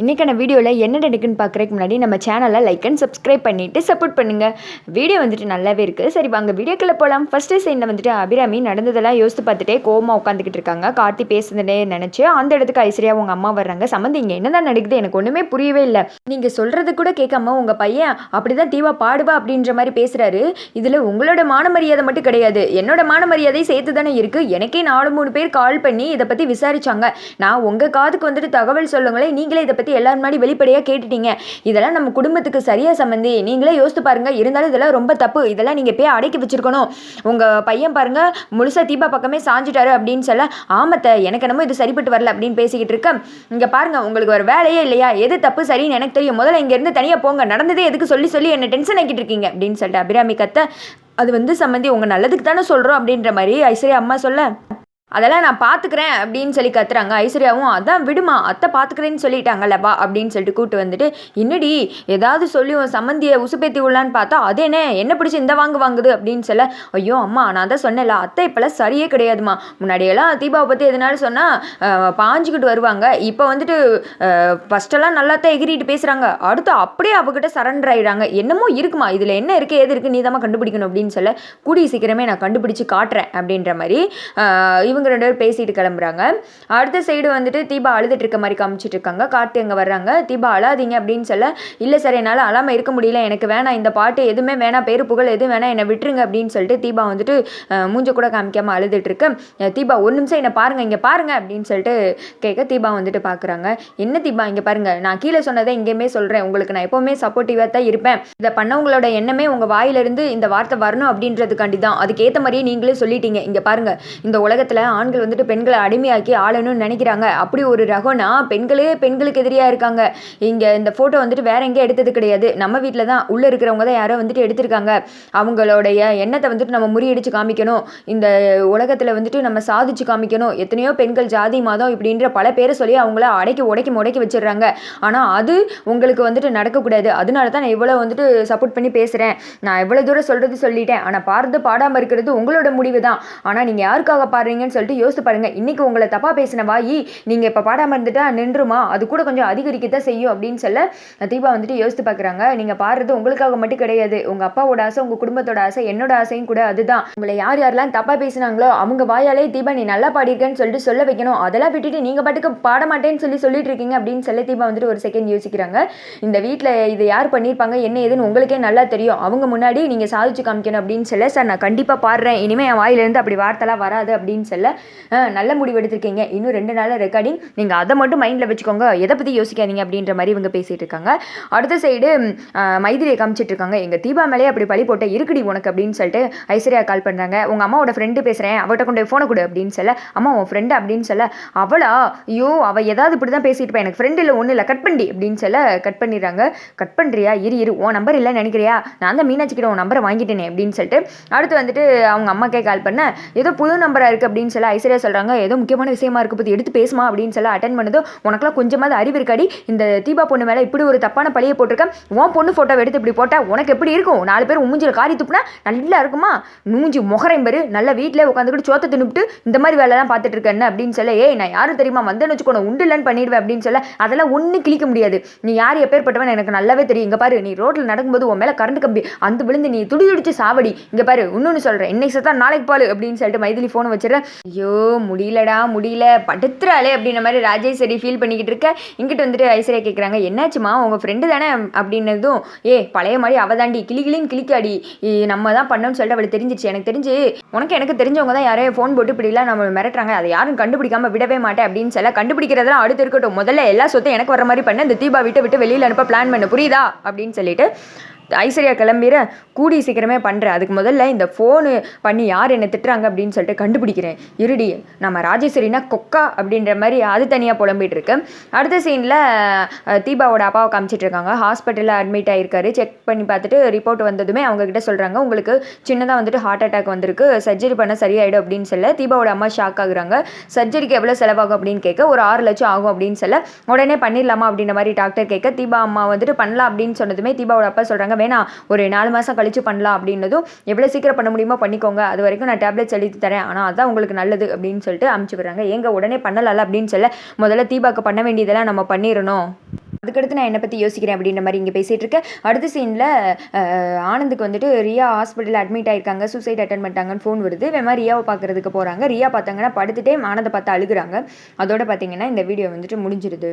இன்றைக்கான வீடியோவில் என்ன நடக்குன்னு பார்க்குறதுக்கு முன்னாடி நம்ம சேனலை லைக் அண்ட் சப்ஸ்கிரைப் பண்ணிவிட்டு சப்போர்ட் பண்ணுங்கள் வீடியோ வந்துட்டு நல்லாவே இருக்குது சரி வாங்க வீடியோக்குள்ளே போகலாம் ஃபஸ்ட்டு சைனில் வந்துட்டு அபிராமி நடந்ததெல்லாம் யோசித்து பார்த்துட்டே கோமா உட்காந்துக்கிட்டு இருக்காங்க. கார்த்தி பேசுனதே நினச்சி அந்த இடத்துக்கு ஐஸ்வர்யா உங்கள் அம்மா வர்றாங்க. சம்மந்தி இங்கே என்ன தான் நடக்குது? எனக்கு ஒன்றுமே புரியவே இல்லை. நீங்கள் சொல்கிறது கூட கேட்காம உங்கள் பையன் அப்படி தான் தீவா பாடுவா அப்படின்ற மாதிரி பேசுகிறாரு இதில் உங்களோட மான மரியாதை மட்டும் கிடையாது. என்னோட மான மரியாதை சேர்த்து தானே இருக்குது எனக்கே நாலு மூணு பேர் கால் பண்ணி இதை பற்றி விசாரிச்சாங்க. நான் உங்கள் காதுக்கு வந்துட்டு தகவல் சொல்லுங்களேன். நீங்களே இதை பற்றி எல்லாரும் முன்னாடி வெளிப்படையாக கேட்டுட்டீங்க. இதெல்லாம் நம்ம குடும்பத்துக்கு சரியாக சம்மந்தி நீங்களே யோசித்து பாருங்கள் இருந்தாலும் இதெல்லாம் ரொம்ப தப்பு. இதெல்லாம் நீங்கள் போய் அடக்கி வச்சிருக்கணும். உங்கள் பையன் பாருங்கள் முழுசாக தீபா பக்கமே சாஞ்சிட்டாரு அப்படின்னு சொல்ல ஆமத்தை எனக்கு என்னமோ இது சரிப்பட்டு வரல அப்படின்னு பேசிக்கிட்டு இருக்கேன் இங்கே பாருங்கள் உங்களுக்கு ஒரு வேலையே இல்லையா? எது தப்பு சரின்னு எனக்கு தெரியும். முதல்ல இங்கேருந்து தனியாக போங்க. நடந்ததே எதுக்கு சொல்லி சொல்லி என்ன டென்ஷன் ஆக்கிட்டு இருக்கீங்க? அப்படின்னு சொல்லிட்டு அபிராமி கத்த அது வந்து சம்மந்தி உங்கள் நல்லதுக்கு தானே சொல்கிறோம் அப்படின்ற மாதிரி ஐஸ்வர்யா அம்மா சொல்ல அதெல்லாம் நான் பார்த்துக்கிறேன் அப்படின்னு சொல்லி கத்துறாங்க. ஐஸ்வர்யாவும் அதான் விடுமா அத்தை பார்த்துக்கிறேன்னு சொல்லிட்டாங்கல்ல வா அப்படின்னு சொல்லிட்டு கூட்டு வந்துட்டு என்னடி ஏதாவது சொல்லி உன் சம்மந்தியை உசுப்பேத்தி உள்ளான்னு பார்த்தா அது என்ன? என்ன பிடிச்சி இந்த வாங்கு வாங்குது? அப்படின்னு சொல்ல ஐயோ அம்மா நான் தான் சொன்னேன்ல அத்தை இப்போல்லாம் சரியே கிடையாதுமா முன்னாடியெல்லாம் தீபாவை பற்றி எதனாலும் சொன்னால் பாஞ்சுக்கிட்டு வருவாங்க. இப்போ வந்துட்டு ஃபஸ்ட்டெல்லாம் நல்லா தான் எகிரிட்டு பேசுகிறாங்க அடுத்து அப்படியே அவகிட்ட சரண்டர் ஆகிடுறாங்க என்னமோ இருக்குமா? இதில் என்ன இருக்குது ஏது இருக்குது நீதாம்மா கண்டுபிடிக்கணும் அப்படின்னு சொல்ல கூடிய சீக்கிரமே நான் கண்டுபிடிச்சி காட்டுறேன் அப்படின்ற மாதிரி இவங்க இவங்க ரெண்டு பேரும் பேசிட்டு கிளம்புறாங்க. அடுத்த சைடு வந்துட்டு தீபா அழுதுட்டு இருக்க மாதிரி காமிச்சிட்டு இருக்காங்க. கார்த்தி அங்கே வர்றாங்க. தீபா அழாதீங்க அப்படின்னு சொல்ல இல்லை சார் என்னால் அழாமல் இருக்க முடியல. எனக்கு வேணாம். இந்த பாட்டு எதுவுமே வேணாம். பேரு புகழ் எதுவும் வேணாம். என்னை விட்டுருங்க அப்படின்னு சொல்லிட்டு தீபா வந்துட்டு மூஞ்ச கூட காமிக்காமல் அழுதுட்டு இருக்க. தீபா ஒரு நிமிஷம் என்னை பாருங்க. இங்கே பாருங்க அப்படின்னு சொல்லிட்டு கேட்க தீபா வந்துட்டு பார்க்குறாங்க என்ன தீபா? இங்கே பாருங்க. நான் கீழே சொன்னதை இங்கேயுமே சொல்கிறேன் உங்களுக்கு நான் எப்போவுமே சப்போர்ட்டிவாக தான் இருப்பேன். இதை பண்ணவங்களோட எண்ணமே உங்கள் வாயிலிருந்து இந்த வார்த்தை வரணும் அப்படின்றதுக்காண்டி தான். அதுக்கேற்ற மாதிரியே நீங்களே சொல்லிட்டீங்க. இங்கே பாருங்க. இந்த உலகத்தில் ஆண்கள் வந்துட்டு பெண்களை அடிமையாக்கி ஆளணும்னு நினைக்கிறாங்க. அப்படி ஒரு ரகம்னா பெண்களே பெண்களுக்கு எதிரியாக இருக்காங்க. இங்கே இந்த ஃபோட்டோ வந்துட்டு வேற எங்கேயும் எடுத்தது கிடையாது. நம்ம வீட்டில் தான் உள்ளே இருக்கிறவங்க தான் யாரோ வந்துட்டு எடுத்திருக்காங்க. அவங்களுடைய எண்ணத்தை வந்துட்டு நம்ம முறியடிச்சு காமிக்கணும். இந்த உலகத்தில் வந்துட்டு நம்ம சாதிச்சு காமிக்கணும். எத்தனையோ பெண்கள் ஜாதி மாதம் இப்படின்ற பல பேரை சொல்லி அவங்கள அடக்கி உடைக்கி முடக்கி வச்சிடுறாங்க. ஆனால் அது உங்களுக்கு வந்துட்டு நடக்கக்கூடாது. அதனால தான் நான் இவ்வளோ வந்துட்டு சப்போர்ட் பண்ணி பேசுகிறேன் நான் எவ்வளோ தூரம் சொல்கிறது சொல்லிட்டேன். ஆனால் பாடுறது பாடாமல் இருக்கிறது உங்களோட முடிவு தான் ஆனால் நீங்கள் யாருக்காக பாடுறீங்கன்னு சொல்லிட்டு யோசித்து பாருங்கள் இன்றைக்கி உங்களை தப்பாக பேசின வாயி நீங்கள் இப்போ பாடாமல் இருந்துட்டா நின்றுமா? அது கூட கொஞ்சம் அதிகரிக்க தான் செய்யும் அப்படின்னு சொல்ல தீபா வந்துட்டு யோசித்து பார்க்குறாங்க. நீங்கள் பாடுறது உங்களுக்காக மட்டும் கிடையாது. உங்கள் அப்பாவோட ஆசை உங்கள் குடும்பத்தோட ஆசை என்னோட ஆசையும் கூட அதுதான். உங்களை யார் யாரெல்லாம் தப்பாக பேசினாங்களோ அவங்க வாயாலே தீபா நீ நல்லா பாடியிருக்கேன்னு சொல்லிட்டு சொல்ல வைக்கணும். அதெல்லாம் விட்டுட்டு நீங்கள் பாட்டுக்கு பாட மாட்டேன்னு சொல்லி சொல்லிட்டு இருக்கீங்க அப்படின்னு சொல்ல தீபா வந்துட்டு ஒரு செகண்ட் யோசிக்கிறாங்க. இந்த வீட்டில் இது யார் பண்ணியிருப்பாங்க? என்ன ஏதுன்னு உங்களுக்கே நல்லா தெரியும். அவங்க முன்னாடி நீங்கள் சாதிச்சு காமிக்கணும் அப்படின்னு சொல்ல சார் நான் கண்டிப்பாக பாடுறேன். இனிமேல் என் வாயிலேருந்து அப்படி வார்த்தைலாம் வராது அப்படின்னு சொல்ல நல்ல முடிவு எடுத்திருக்கீங்க. இன்னும் ரெண்டு நாள் ரெக்கார்டிங் நீங்கள் அதை மட்டும் மைண்டில் வச்சுக்கோங்க. எதை பற்றி யோசிக்காதீங்க அப்படின்ற மாதிரி இவங்க பேசிகிட்டு இருக்காங்க. அடுத்த சைடு மைதிரியை காமிச்சிட்டு இருக்காங்க. எங்கள் தீபா மேலே அப்படி பழி போட்ட இருக்குடி உனக்கு அப்படின்னு சொல்லிட்டு ஐஸ்வர்யா கால் பண்ணுறாங்க உங்கள் அம்மாவோட ஃப்ரெண்டு பேசுகிறேன் அவட்ட கொண்டு ஃபோனை கொடு அப்படின்னு சொல்ல அம்மா உன் ஃப்ரெண்டு அப்படின்னு சொல்ல அவளா? ஐயோ அவள் ஏதாவது இப்படி தான் பேசிட்டு இருப்பா. எனக்கு ஃப்ரெண்டு இல்லை ஒன்றும் இல்லை. கட் பண்ணி அப்படின்னு சொல்ல கட் பண்ணிடுறாங்க. கட் பண்ணுறியா இரு இரு. உன் நம்பர் இல்லை நினைக்கிறியா? நான் தான் மீனாட்சி கிட்ட உன் நம்பரை வாங்கிட்டேனே அப்படின்னு சொல்லிட்டு அடுத்து வந்துட்டு அவங்க அம்மாக்கே கால் பண்ண ஏதோ புது நம்பராக இருக்குது அப்படின்னு சொல்ல ஐஸ்வர்யா சொல்கிறாங்க ஏதோ முக்கியமான விஷயமா இருக்கு பற்றி எடுத்து பேசுமா அப்படின்னு சொல்ல அட்டன் பண்ணது. உனக்குலாம் கொஞ்சமாவது அறிவு இருக்காடி. இந்த தீபா பொண்ணு மேலே இப்படி ஒரு தப்பான பழியை போட்டிருக்கேன். உன் பொண்ணு ஃபோட்டோ எடுத்து இப்படி போட்டால் உனக்கு எப்படி இருக்கும்? நாலு பேர் மூஞ்சில் காரி துப்புனா நல்லா இருக்குமா? மூஞ்சி முகரையும் பேர். நல்லா வீட்டில் உட்காந்துக்கிட்டு சோத்தை தின்னுபிட்டு இந்த மாதிரி வேலைலாம் பார்த்துட்டு இருக்கேன்னு அப்படின்னு சொல்ல ஏய் நான் யாரும் தெரியுமா? வந்தேன்னு வச்சுக்கோணும் உண்டு இல்லைன்னு பண்ணிடுவேன் அப்படின்னு சொல்ல அதெல்லாம் ஒன்றும் கிளிக்க முடியாது. நீ யார் எப்பேற்பட்டவன் எனக்கு நல்லாவே தெரியும். இங்கே பாரு நீ ரோட்டில் நடக்கும்போது உன் மேலே கரண்ட் கம்பி அந்த விழுந்து நீ துடி துடிச்சு சாவடி. இங்கே பாரு இன்னொன்று சொல்கிறேன் இன்னைக்கு சத்தா நாளைக்கு பால் அப்படின்னு சொல்லிட்டு மைதிலி ஃபோனை வச்சிடறேன். ஐயோ முடியலடா முடியல. படுத்துறாளே அப்படின்ற மாதிரி ராஜேஸ்வரி ஃபீல் பண்ணிக்கிட்டு இருக்க. இங்கிட்ட வந்துட்டு ஐஸ்வர்யா கேட்குறாங்க என்னாச்சுமா உங்கள் ஃப்ரெண்டு தானே? அப்படின்னதும் ஏ பழைய மாதிரி அவதாண்டி கிளிகிளின்னு கிளி கிளின்னு கிளிக்காடி. நம்ம தான் பண்ணோம்னு சொல்லிட்டு அவளுக்கு தெரிஞ்சிச்சு எனக்கு தெரிஞ்சு உனக்கு எனக்கு தெரிஞ்சவங்க தான் யாரையும் ஃபோன் போட்டு இப்படிலாம் நம்ம மிரட்டுறாங்க. அதை யாரும் கண்டுபிடிக்காம விடவே மாட்டேன். அப்படின்னு சொல்ல கண்டுபிடிக்கிறதெல்லாம் அடுத்து இருக்கட்டும். முதல்ல எல்லா சொத்தையும் எனக்கு வர மாதிரி பண்ண. இந்த தீபா வீட்டை விட்டு வெளியில் அனுப்ப பிளான் பண்ண. புரியுதா? அப்படின்னு சொல்லிட்டு ஐஸ்வர்யா கிளம்பிற கூடி சீக்கிரமே பண்ணுறேன் அதுக்கு முதல்ல இந்த ஃபோனு பண்ணி யார் என்னை திட்டுறாங்க அப்படின்னு சொல்லிட்டு கண்டுபிடிக்கிறேன். இருடி நம்ம ராஜேஸ்வரினா கொக்கா அப்படின்ற மாதிரி அது தனியாக புலம்பிட்டு இருக்கு. அடுத்த சீனில் தீபாவோட அப்பாவை காமிச்சிட்டு இருக்காங்க. ஹாஸ்பிட்டலில் அட்மிட் ஆகிருக்காரு செக் பண்ணி பார்த்துட்டு ரிப்போர்ட் வந்ததுமே அவங்கக்கிட்ட சொல்கிறாங்க உங்களுக்கு சின்னதாக வந்துட்டு ஹார்ட் அட்டாக் வந்திருக்கு. சர்ஜரி பண்ண சரியாயிடும் அப்படின்னு சொல்ல தீபாவோட அம்மா ஷாக் ஆகுறாங்க. சர்ஜரிக்கு எவ்வளோ செலவாகும் அப்படின்னு கேட்க ஒரு ஆறு லட்சம் ஆகும் அப்படின்னு சொல்ல உடனே பண்ணிடலாமா அப்படின்ற மாதிரி டாக்டர் கேட்க தீபா அம்மா வந்துட்டு பண்ணலாம் அப்படின்னு சொன்னதுமே தீபாவோட அப்பா சொல்கிறாங்க வேணாம் ஒரு நாலு மாதம் கழித்து பண்ணலாம் அப்படின்னதும் எவ்வளோ சீக்கிரம் பண்ண முடியுமோ பண்ணிக்கோங்க. அது வரைக்கும் நான் டேப்லெட்ஸ் எழுதி தரேன். ஆனால் அதான் உங்களுக்கு நல்லது அப்படின்னு சொல்லிட்டு அமுச்சு விடுறாங்க. எங்க உடனே பண்ணலாம்ல அப்படின்னு சொல்ல முதல்ல தீபாக்கு பண்ண வேண்டியதெல்லாம் நம்ம பண்ணிடணும் அதுக்கடுத்து நான் என்னை பற்றி யோசிக்கிறேன் அப்படின்ற மாதிரி இங்கே பேசிகிட்டு இருக்கேன். அடுத்த சீனில் ஆனந்துக்கு வந்துட்டு ரியா ஹாஸ்பிட்டலில் அட்மிட் ஆயிருக்காங்க. சூசைட் அட்டன் பண்ணிட்டாங்கன்னு ஃபோன் வருது. இவன் ரியாவை பார்க்குறதுக்கு போகிறாங்க ரியா பார்த்தாங்கன்னா படுத்துட்டே ஆனந்தை பார்த்து அழுகுறாங்க. அதோட பார்த்தீங்கன்னா இந்த வீடியோ வந்துட்டு முடிஞ்சிருது.